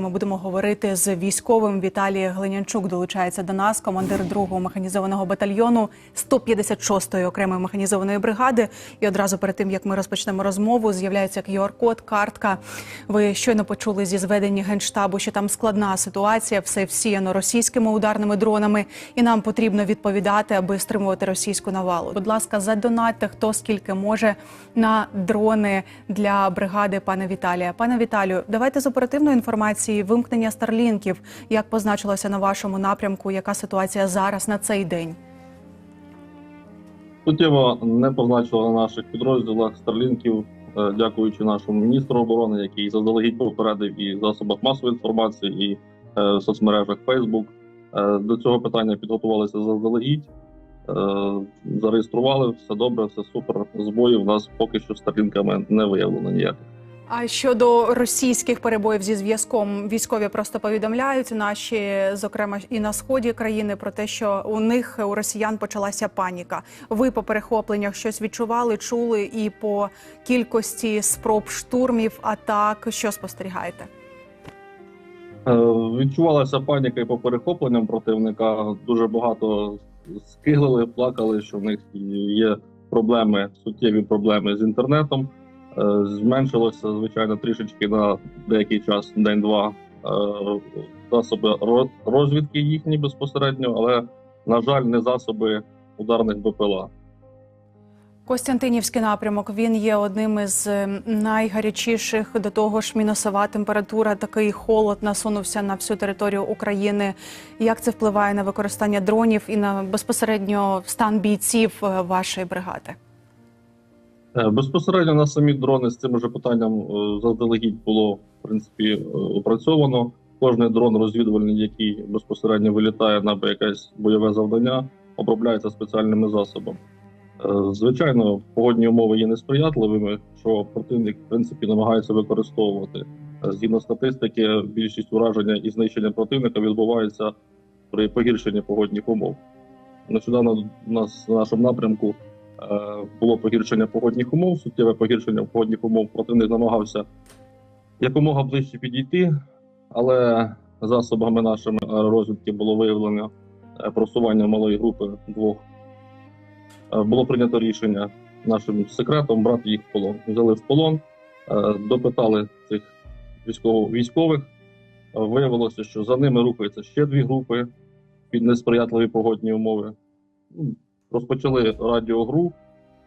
Ми будемо говорити з військовим Віталій Глинянчук. Долучається до нас, командир 2-го механізованого батальйону 156-ї окремої механізованої бригади. І одразу перед тим як ми розпочнемо розмову, з'являється QR-код, картка. Ви щойно почули зі зведення генштабу, що там складна ситуація, все всіяно російськими ударними дронами, і нам потрібно відповідати, аби стримувати російську навалу. Будь ласка, задонатьте хто скільки може на дрони для бригади пана Віталія. Пане Віталію, давайте з оперативної інформації вимкнення старлінків. Як позначилося на вашому напрямку? Яка ситуація зараз на цей день? Суттєво не позначило на наших підрозділах старлінків, е, дякуючи нашому міністру оборони, який заздалегідь попередив і в засобах масової інформації, і е, в соцмережах Facebook. Е, До цього питання підготувалися заздалегідь, зареєстрували все добре, все супер. Збоїв у нас поки що старлінками не виявлено ніяких. А щодо російських перебоїв зі зв'язком, військові просто повідомляють наші, зокрема і на сході країни, про те, що у них у росіян почалася паніка. Ви по перехопленнях щось відчували, чули, і по кількості спроб штурмів, атак, що спостерігаєте? Е, Відчувалася паніка і по перехопленням противника. Дуже багато скиглили, плакали, що в них є проблеми, суттєві проблеми з інтернетом. Е, Зменшилося, звичайно, трішечки на деякий час, день-два, е, засоби ро- розвідки їхні безпосередньо, але, на жаль, не засоби ударних БПЛА. Костянтинівський напрямок він є одним із ем, найгарячіших. До того ж, мінусова температура, такий холод насунувся на всю територію України. Як це впливає на використання дронів і на безпосередньо стан бійців е, вашої бригади? Е, Безпосередньо на самі дрони з цим же питанням е, заздалегідь було в принципі е, опрацьовано. Кожний дрон розвідувальний, який безпосередньо вилітає на якесь бойове завдання, обробляється спеціальними засобами. Звичайно, погодні умови є несприятливими, що противник в принципі намагається використовувати. Згідно статистики, більшість ураження і знищення противника відбувається при погіршенні погодних умов. Нещодавно у нас на нашому напрямку було погіршення погодних умов, суттєве погіршення погодних умов. Противник намагався якомога ближче підійти, але засобами нашими аеророзвідки було виявлено е, просування малої групи двох. Е, Було прийнято рішення нашим секретом брати їх в полон. Взяли в полон, е, допитали цих військово- військових. Е, Виявилося, що за ними рухаються ще дві групи під несприятливі погодні умови. Розпочали радіогру,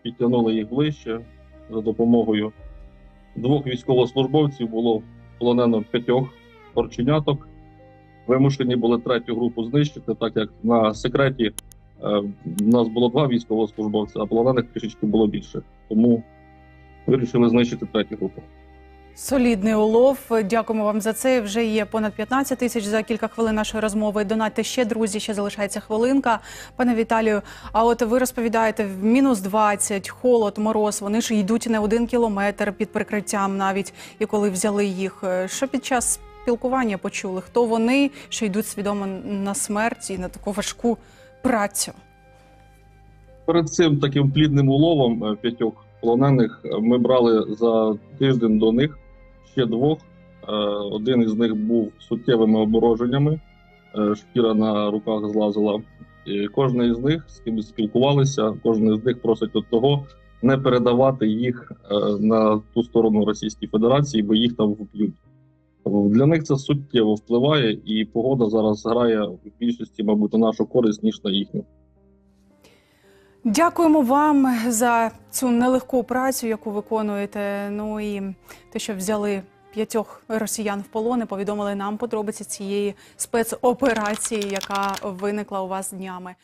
підтягнули їх ближче за допомогою двох військовослужбовців було полонено п'ятьох орченяток. Вимушені були третю групу знищити, так як на секреті е, в нас було два військовослужбовця, а полонених трішечки було більше. Тому вирішили знищити третю групу. Солідний улов. Дякуємо вам за це. Вже є понад 15 тисяч за кілька хвилин нашої розмови. Донатьте ще друзі. Ще залишається хвилинка. Пане Віталію. А от ви розповідаєте в мінус 20, холод, мороз. Вони ж йдуть не один кілометр під прикриттям, навіть і коли взяли їх. Що під час спілкування почули? Хто вони, що йдуть свідомо на смерть і на таку важку працю? Перед цим таким плідним уловом е, п'ятьох полонених е, ми брали за тиждень до них ще двох. Е, Один із них був суттєвими обмороженнями, е, шкіра на руках злазила. І кожен із них з ким спілкувалися, кожен із них просить от того не передавати їх е, на ту сторону Російської Федерації, бо їх там вб'ють. Для них це суттєво впливає, і погода зараз грає в більшості, мабуть, на нашу користь, ніж на їхню. Дякуємо вам за цю нелегку працю, яку виконуєте. Ну і те, що взяли п'ятьох росіян в полон і повідомили нам подробиці цієї спецоперації, яка виникла у вас днями.